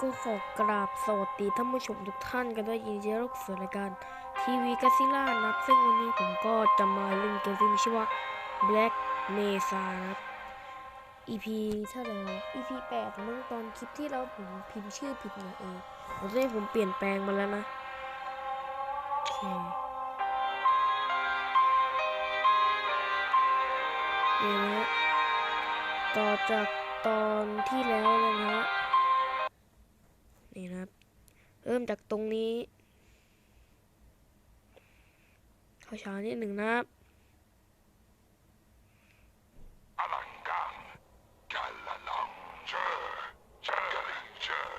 ก็ขอกราบสวัสดีท่านผู้ชมทุกท่านกันด้วยยินดีต้อนรับสู่รายการทีวีกาซิล่านะครับซึ่งวันนี้ผมก็จะมาเล่นเกมที่มีชื่อว่า Black Mesa นะ EP เท่าไหร่ EP แปดเมื่อตอนคลิปที่เราผมพิมพ์ชื่อผิดไงเองแต่ตอนนี้ผมเปลี่ยนแปลงมาแล้วนะ โอเคนี่นะต่อจากตอนที่แล้วเลยนะ นี่นะครับ เริ่มจากตรงนี้เข้าช้านิดหนึ่งนะครับ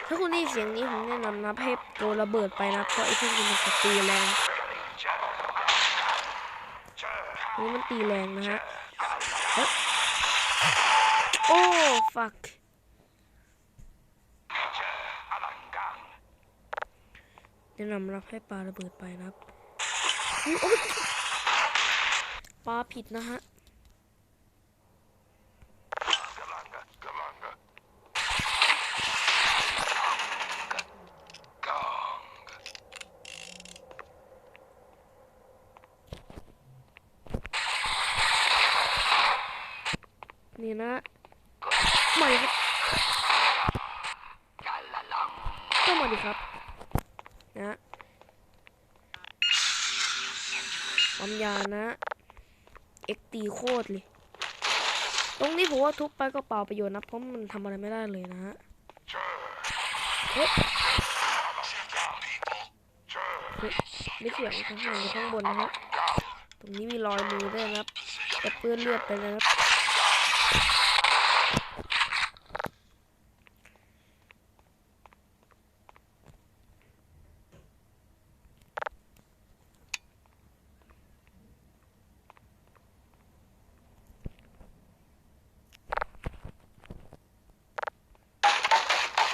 ถ้าคุณได้ยินเสียงนี้ผมแนะนำนะให้โดนระเบิดไปนะเพราะไอ้พวกนี้มันจะตีแรงนี่มันตีแรงนะฮะเฮ้ยโอ้ fuck แนะนำรับให้ปลาระเบิดไปนะครับปลาผิดนะฮะนี่นะมาดิครับก็มาดิครับ นะความยานะ เอ็กตีโคตรเลย ตรงนี้ผมว่าทุบไปก็เปล่าประโยชน์นะ เพราะมันทำอะไรไม่ได้เลยนะฮะเฮ้ยเฮ้ยไม่เสียงข้างบนข้างบนนะฮะ ตรงนี้มีรอยมือด้วยนะครับจะเปื้อนเลือดไปนะครับ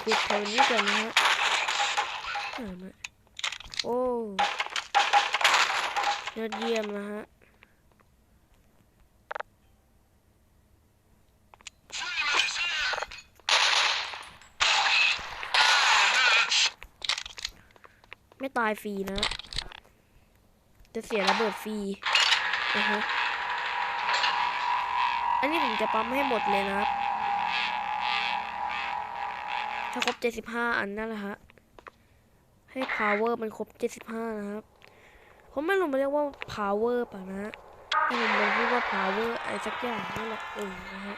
ขุดแถวนี้ก่อนนะฮะไหนมาโอ้ยอดเยี่ยมนะฮะ ไม่ตายฟรีนะ จะเสียระเบิดฟรีนะฮะอันนี้ผมจะปั๊มให้หมดเลยนะครับ ถ้าครบ 75 อันนั่นแหละฮะ ให้ power มันครบ 75 นะครับ ผมไม่รู้มันเรียกว่า power ป่ะนะให้ผมมันพูดว่า power อะไรสักอย่างนั่นแหละเออนะฮะ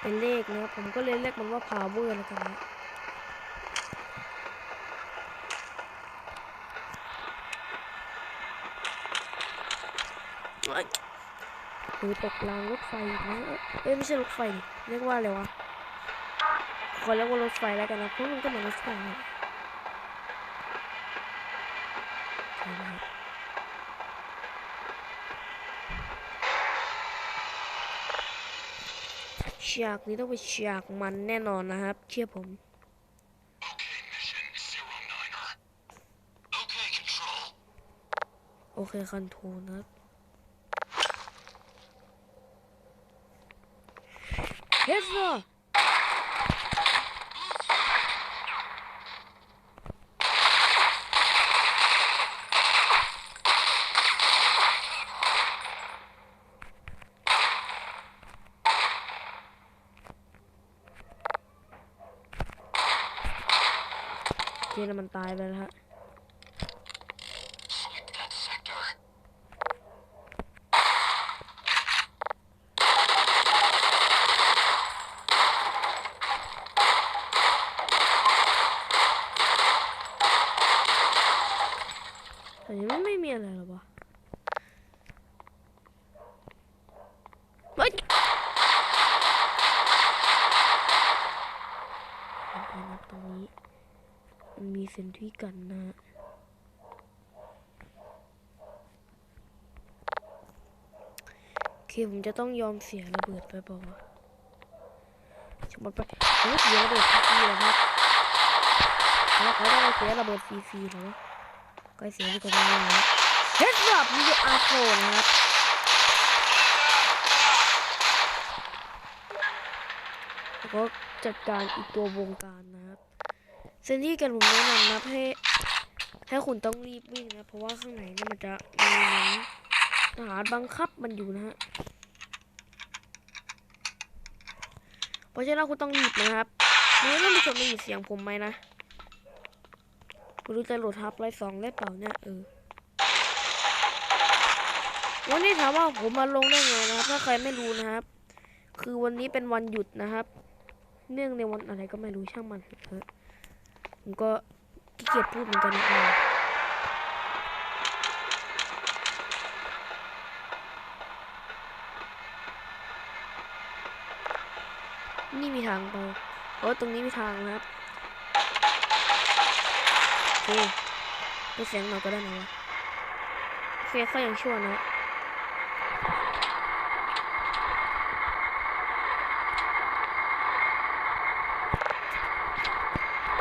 เป็นเลขนะ ผมก็เลยเรียกมันว่า power แล้วกันนะ เอ้ย หรือตกรางรถไฟอีกนะเอ้ยไม่ใช่รถไฟดิเรียกว่าอะไรวะขอเรียกว่ารถไฟแล้วกันนะเพราะมันก็เหมือนรถไฟนะใช่ไหมครับฉากนี้ต้องเป็นฉากมันแน่นอนนะครับ เชื่อผม Okay, Control. โอเคคอนโทรลนะครับ เฮสเซอร์เจนมันตายไปแล้วฮะ แต่นี้มันไม่มีอะไรหรอวะเฮ้ยไหมนะตรงนี้มันมีเซนทรีกันนะโอเคผมจะต้องยอมเสียระเบิดไปเปล่าวะสมมติไปเสียระเบิดฟรีๆเหรอครับแล้วเขาต้องเสียระเบิดฟรีๆเหรอวะ ก็เสียไปกันเลยนะเฮดดับนี่คืออาโคนะครับแล้วก็จัดการอีกตัววงการนะครับเซนที่กันผมแนะนำนะให้ให้คุณต้องรีบวิ่งนะเพราะว่าข้างในนี่มันจะมีเหมือนทหารบังคับมันอยู่นะฮะเพราะฉะนั้นคุณต้องรีบนะครับไม่รู้ท่านผู้ชมได้ยินเสียงผมไหมนะ ไม่รู้จะโหลดทับไรสองได้เปล่าเนี่ยเออวันนี้ถามว่าผมมาลงได้ไงนะครับ ถ้าใครไม่รู้นะครับ คือวันนี้เป็นวันหยุดนะครับ เนื่องในวันอะไรก็ไม่รู้ช่างมันเถอะผมก็ขี้เกียจพูดเหมือนกันนะครับนี่มีทางไปโอ้ตรงนี้มีทางนะครับ โอเคไปเสียงหน่อยก็ได้นะวะโอเคเขายังชั่วนะ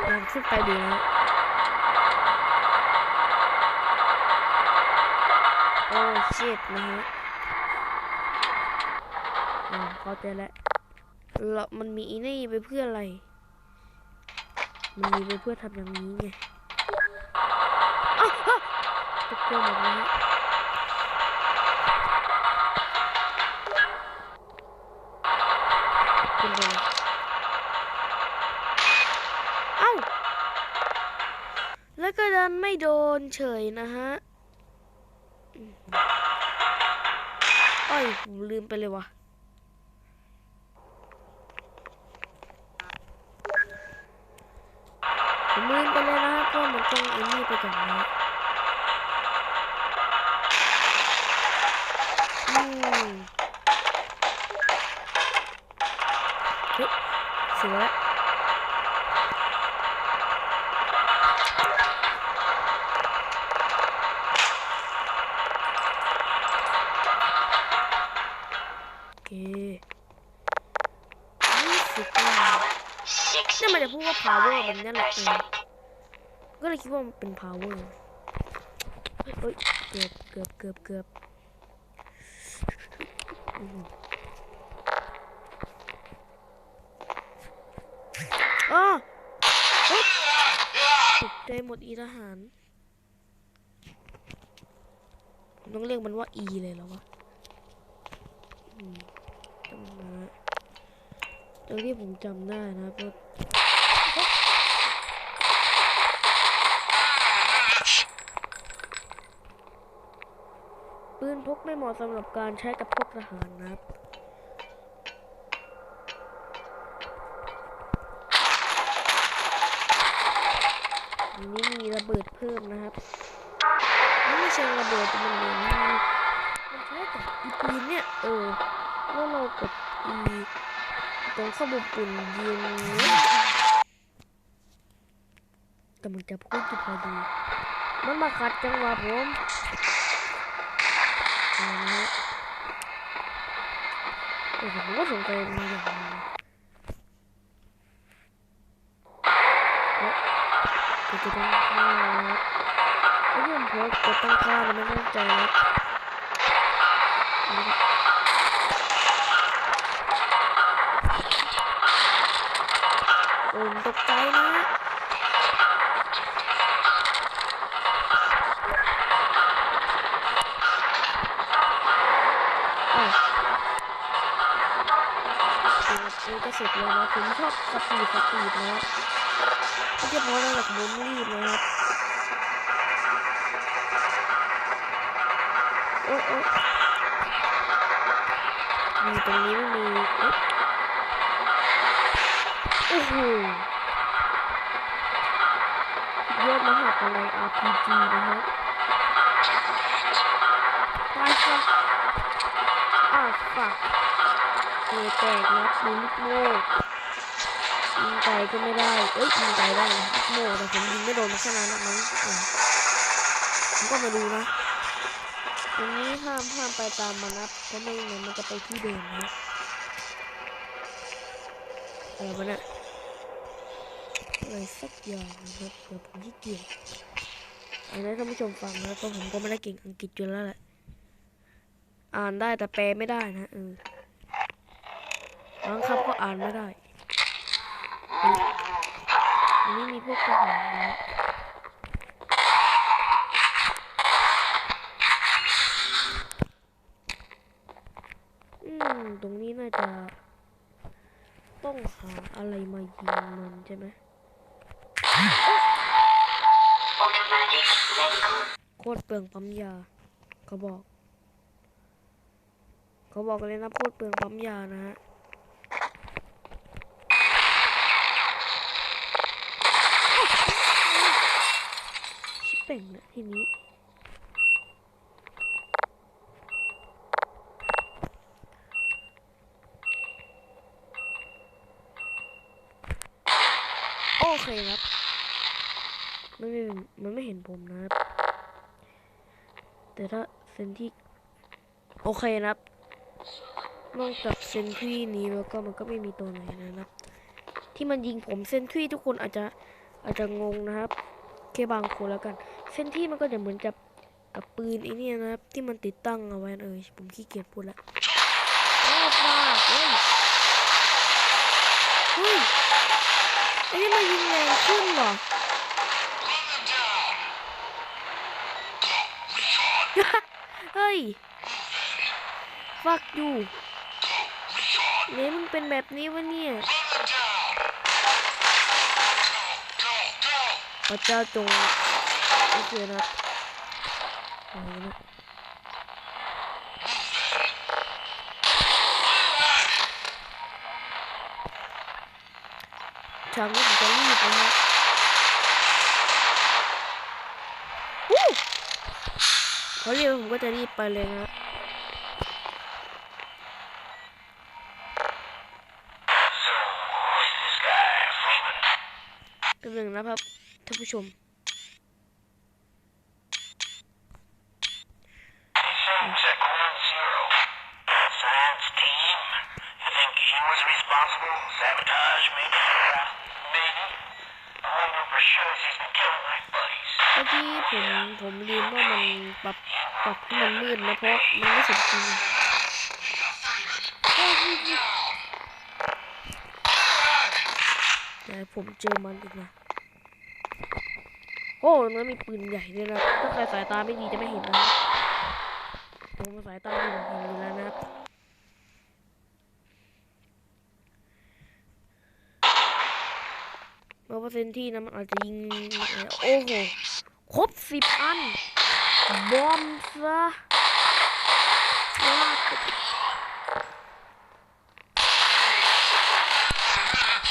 ลองขึ้นไปดูนะโอ้ชิตนะฮะอ่าเข้าใจแล้วแล้วมันมีอีนี่ไปเพื่ออะไร มันมีไปเพื่อทำอย่างนี้ไง ตกใจหมดเลยฮะขึ้นไปเลยเอ้า แล้วก็ดันไม่โดนเฉยนะฮะอ้อยผมลืมไปเลยวะผมลืมไปเลยนะเพราะมันต้องไอ้นี่ไปก่อนนะ เฮ้ยเสือโอเคยี่สิบนี่มันจะพูดว่า power แบบนี้แหละเอก็เลยคิดว่ามันเป็น power เฮ้ย เกือบเกือบเกือบเกือบ อืมอ้อตกใจหมดอีทหาร ต้องเรียกมันว่าอีเลยเหรอวะจำมาตรงที่ผมจำได้นะค บว่าปืนพกไม่เหมาะสำหรับการใช้กับพวกทหารนะครับนนี้มีระเบิดเพิ่มนะครับมันไม่ใช่ระเบิดแต่มันเหมือนมันใช้กับอีปืนเนี่ยเออแล้วเรากด E ตรงข้อมูลปุ่นยิงกำลังจะพูดอยู่พอดี มันมาขัดจังหวะผม เอาละฮะเออผมก็สนใจมาอย่างหนึงเนี่ก็เสร็จแล้วนะผมชอบสปีดสปีดนะไม่ใช่เพราะอะไรหรอกผมรีบนะครับโอ้โอ้มีตรงนี้ไม่มีเอ๊ะโอ้โหยอดมหาอะไร RPG นะฮะตายซะอะฝัก เอแตกนะปืนลูกโม่ยิงไกลก็ไม่ได้ เอ้ยยิงไกลได้ลูกโม่แต่ผมยิงไม่โดนมันแค่นั้นนะมั้งผมก็มาดูนะตรงนี้ห้ามห้ามไปตามมันนะเพราะไม่งั้นมันจะไปที่เดิมนะอะไรวะเนี่ยอะไรสักอย่างนะครับเดี๋ยวผมที่เกียจอันนี้ท่านผู้ชมฟังนะเพราะผมก็ไม่ได้เก่งอังกฤษอยู่แล้วแหละอ่านได้แต่แปลไม่ได้นะเออ บางคำก็อ่านไม่ได้รงนี้มีพวกทหารนะอืม ตรงนี้น่าจะ ต้องหาอะไรมายิงมันใช่ไหมโคตรเปลืองปั๊มยา เขาบอก เขาบอกเลยนะโคตรเปลืองปั๊มยานะฮะ ชิบ เป่งนะทีนี้ โอเคครับมันไม่มันไม่เห็นผมนะครับ แต่ถ้าเซนที่ โอเคนะครับ นอกจากเซนทรีนี้แล้วก็มันก็ไม่มีตัวไหนนะครับ ที่มันยิงผมเซนทรีทุกคนอาจจะอาจจะงงนะครับ แค่บางคนแล้วกันเซนทรีมันก็จะเหมือนกับกับปืนไอ้นี่นะครับ ที่มันติดตั้งเอาไว้เออผมขี้เกียจพูดละโอ้ฟาเฮ้ยเฮ้ยไอ้นี่มันยิงแรงขึ้นเหรอเฮ้ยฟักอยู Go, recon. เนี่ยมึงเป็นแบบนี้วะเนี่ย พระเจ้าจงโอเคนะครับอะไรนะฉากนี้ผมจะรีบนะฮะวู้เขาเรียกผมก็จะรีบไปเลยนะฮะเป็นหนึ่งนะครับท่านผู้ชม Check one zero. Science team. You think he was responsible? Sabotage, maybe? Uh, maybe. All I know for sure is he's been ผู้ชมเมื่อกี้ผมผมลืมว่ามันปรับปรับให้มันมืดนะเพราะมันไม่สมจริงเดี๋ยวผมเจอมันอีกนะ โอ้มันมีปืนใหญ่ด้วยนะถ้าใครสายตาไม่ดีจะไม่เห็นนะผมสายตาดีเห็นอยู่แล้วนะครับเมื่อเปอร์เซ็นต์ที่นะมันอาจจะยิงโอ้โหครบสิบอัน บอมซะลาด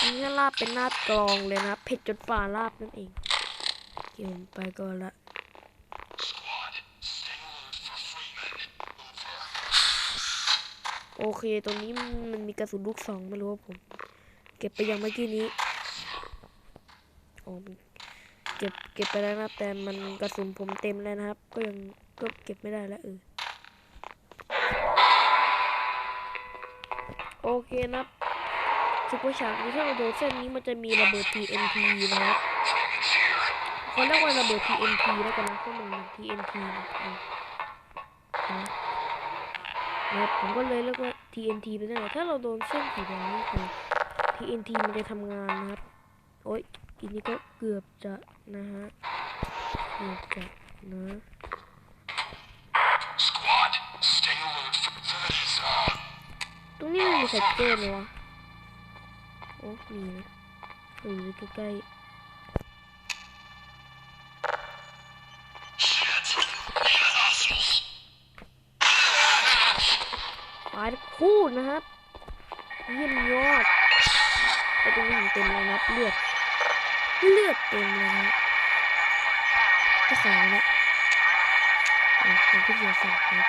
อันนี้ลาบเป็นหน้ากรองเลยนะเผ็ดจนป่าลาบนั่นเอง เกี่ยวไปก่อนละโอเค ตรงนี้มันมีกระสุนลูกสองไม่รู้ว่าผม เก็บไปยังเมื่อกี้นี้อ๋อมันเก็บเก็บไปแล้วนะแต่มันกระสุนผมเต็มแล้วนะครับ ก็ยังก็เก็บไม่ได้แล้วเออโอเคนะซุปเปอร์ฉากนี้ถ้าเราโดนเส้นนี้มันจะมีระเบิด TNT นะครับ เขาเรียกว่าระเบิด TNT แล้วกันนะเพราะมันเป็น TNT นะเออนะนะครับผมก็เลยเรียกว่า TNT ไปได้เลยถ้าเราโดนเส้นสีแดงนี่คือ TNT มันจะทำงานนะครับ โอ๊ยอีกนี้ก็เกือบจะนะฮะ เกือบจะนะ Squad, stay alert for that is uh ตรงนี้มันมีแท็กเกอร์ไหมวะโอ้มีนะอยู่ใกล้ shit. ายคู่นะครับเยี่ยมยอดแต่ตรงนี้เต็มเลยนะเลือดเลือดเต็มเลยนะก็ใส่ไว้แล้วโอ้ผมก็เสียสั่งครับ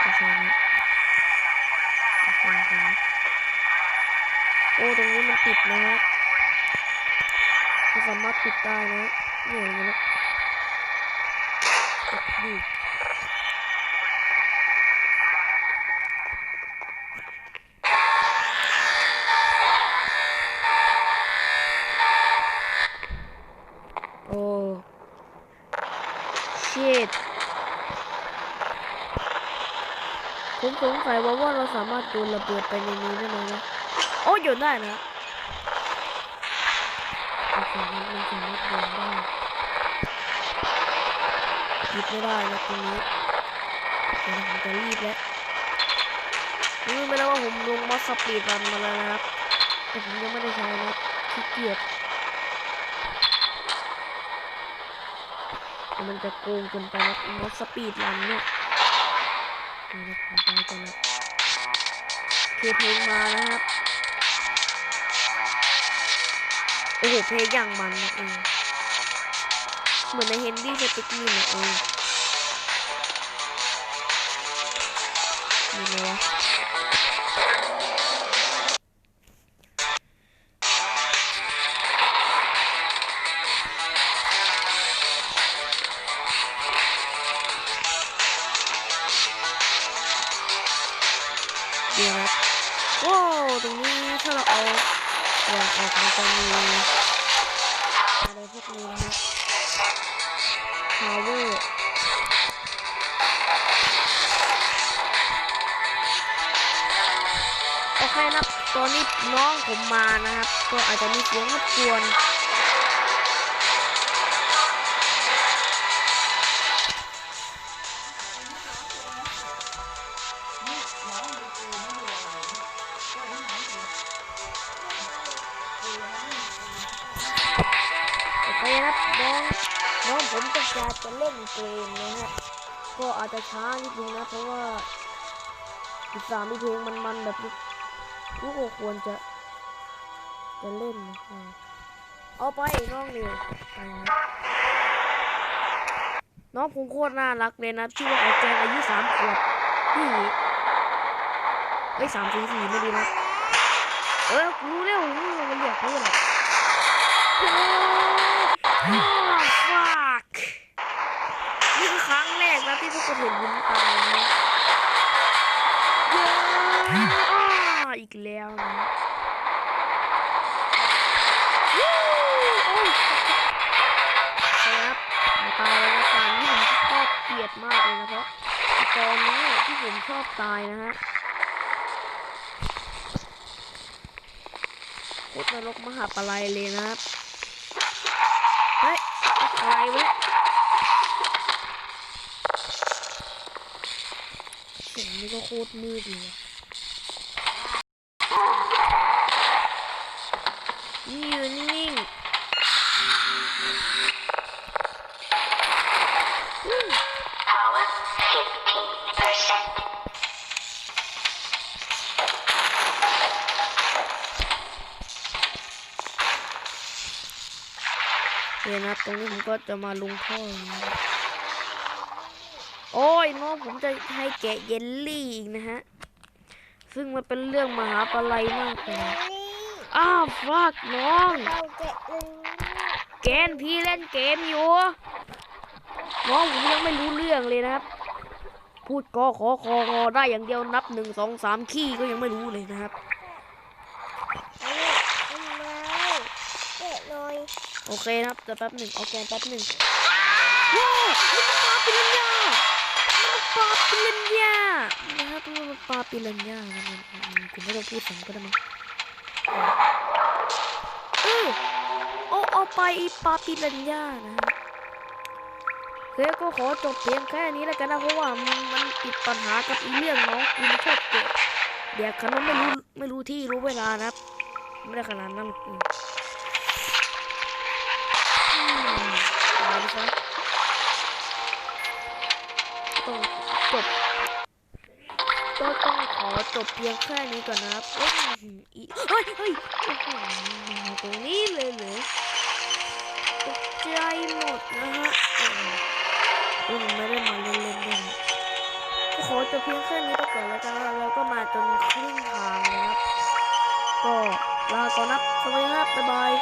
โอเคนะโอเคตรงนี้โอ้ตรงนี้มันติดนะฮะมันสามารถติดได้นะเหนื่อยมาแล้วดดู สงสัยว่าว่าเราสามารถโยนระเบิดไปในนี้ได้ไหมนะโอ้โยนได้นะสามารถมันสามารถเดินได้หยิบไม่ได้นะตรงนี้เดี๋ยวผมจะรีบแล้วรู้ไหมนะว่าผมลงมอสสปีดรันมาแล้วนะครับแต่ผมยังไม่ได้ใช้นะขี้เกียจมันจะโกงเกินไปนะมอสสปีดรันเนี่ย นี่นะผมไปกันละคือเพลงมานะครับ โอ้โหเพลงอย่างมันนะเอง เหมือนในเฮนดี้สติ๊กนี่นะเอง เดียวนะโอ้ตรงนี้ถ้าเราเอาแหวออกมันจะมีอะไรพวกนี้นะฮะ power โอเคนะครับตอนนี้น้องผมมานะครับ ก็อาจจะมีเสียงรบกวน ครับน้องน้องผมก็อยากจะเล่นเกมนะครับก็อาจจะช้านิดนึงนะเพราะว่าอีกสามเพลงมันๆแบบนี้ลูกก็ควรจะจะเล่นนะเอาไปน้องนี่ไปน้องผมโคตรน่ารักเลยนะชื่อว่าไอแจงอายุสามขวบพี่เอ้สามสี่สี่ไม่ดีนะเออรู้แล้วรู้แล้วมันเรียกเพื่อนอะ Oh, fuck นี่คือครั้งแรกนะที่ทุกคนเห็นผมตายนะเยอ้าอีกแล้วนะวู้โอ้ยครับตายแล้วนะการที่ผมชอบเกลียดมากเลยนะเพราะตอนนี้ที่ผมชอบตายนะฮะโคตรนรกมหาปลัยเลยนะครับ เฮ้ยอะไรวะเนี่ยเสียงนี่ก็ โคตรมืดเลยนี่อยู่นิ่งเดี๋ยวนะตรงนี้ผมก็จะมาลงท่อ โอ้ยน้องผมจะให้แกะเยลลี่อีกนะฮะ ซึ่งมันเป็นเรื่องมหาปลัยมากเลยอ้าวฟักน้อง เกมพี่เล่นเกมอยู่น้องผมยังไม่รู้เรื่องเลยนะครับ พูดกอขอคอคอได้อย่างเดียวนับหนึ่งสองสามขี้ก็ยังไม่รู้เลยนะครับโอเคครับจะแป๊บหนึ่งเอาแกนแป๊บหนึ่งว้าวมันปลาปิรันยามัน ปาปิรันยานะครับมันปาปิรันยานะมันคุณไม่ต้องพูดสังก็ได้มั้งเออเอาเอาไปอีปาปิรันยานะฮะเคก็ขอจบเพียงแค่นี้แล้วกันนะเพราะว่ามันมันติดปัญหากับอีเรื่องน้องคุณชอบเกะเดี๋ยวขนมไม่รู้ไม่รู้ที่รู้เวลานะครับไม่ได้ขนาดนั้นหรอกอืมอืมตายไปซะต้อง จบ ก็ต้องขอจบเพียงแค่นี้ก่อนนะครับเอ้ยอีเฮ้ยเฮ้ยโอ้โหมาตรงนี้เลยเหรอตกใจหมดนะฮะเออเออผมไม่ได้มาเล่นๆด้วยก็ขอจบเพียงแค่นี้ไปก่อนแล้วกันนะแล้วก็มาจนครึ่งทางนะครับ ก็ลาก่อนนะสวัสดีครับบ๊ายบาย